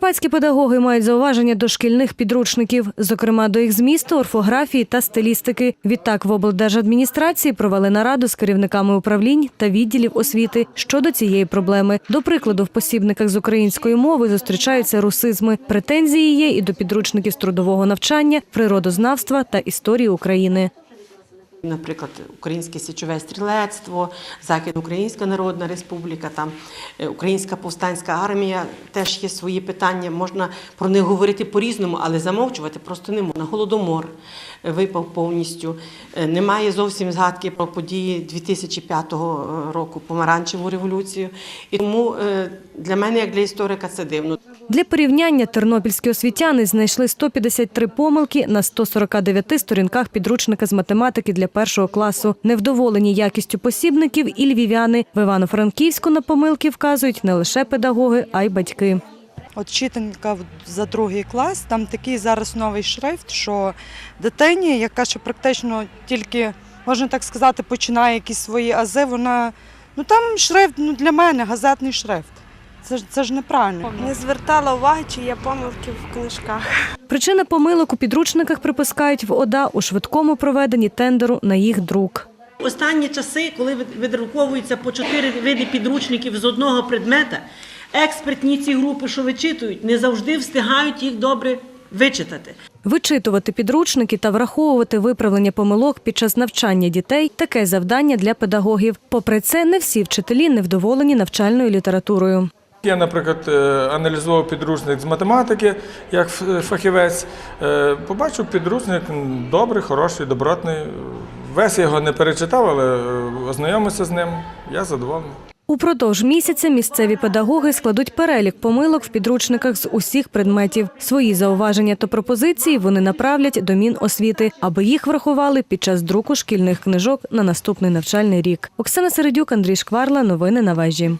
Закарпатські педагоги мають зауваження до шкільних підручників, зокрема до їх змісту, орфографії та стилістики. Відтак в облдержадміністрації провели нараду з керівниками управлінь та відділів освіти щодо цієї проблеми. До прикладу, в посібниках з української мови зустрічаються русизми. Претензії є і до підручників з трудового навчання, природознавства та історії України. Наприклад, Українське січове стрілецтво, Західноукраїнська Народна Республіка, там е, Українська повстанська армія теж є свої питання. Можна про них говорити по-різному, але замовчувати просто не можна. Голодомор е, випав повністю. Е, Немає зовсім згадки про події 2005 року, помаранчеву революцію. І тому для мене, як для історика, це дивно. Для порівняння тернопільські освітяни знайшли 153 помилки на 149 сторінках підручника з математики для першого класу. Невдоволені якістю посібників і львів'яни. В Івано-Франківську на помилки вказують не лише педагоги, а й батьки. От читанка за другий клас, там такий зараз новий шрифт, що дитині, яка ще практично тільки, можна так сказати, починає якісь свої ази, вона, ну там шрифт ну, для мене, газетний шрифт. Це, ж- це ж неправильно. Не звертала уваги, чи є помилки в книжках. Причина помилок у підручниках припускають в ОДА у швидкому проведенні тендеру на їх друк. Останні часи, коли видруковуються по чотири види підручників з одного предмета, експертні ці групи, що вичитують, не завжди встигають їх добре вичитати. Вичитувати підручники та враховувати виправлення помилок під час навчання дітей таке завдання для педагогів. Попри це, не всі вчителі невдоволені навчальною літературою. Я, наприклад, е, аналізував підручник з математики як фахівець. Е, Побачив підручник добрий, хороший, добротний. Весь його не перечитав, але е, ознайомився з ним. Я задоволений. Упродовж місяця місцеві педагоги складуть перелік помилок в підручниках з усіх предметів. Свої зауваження та пропозиції вони направлять до Міносвіти, аби їх врахували під час друку шкільних книжок на наступний навчальний рік. Оксана Середюк, Андрій Шкварла. Новини на вежі.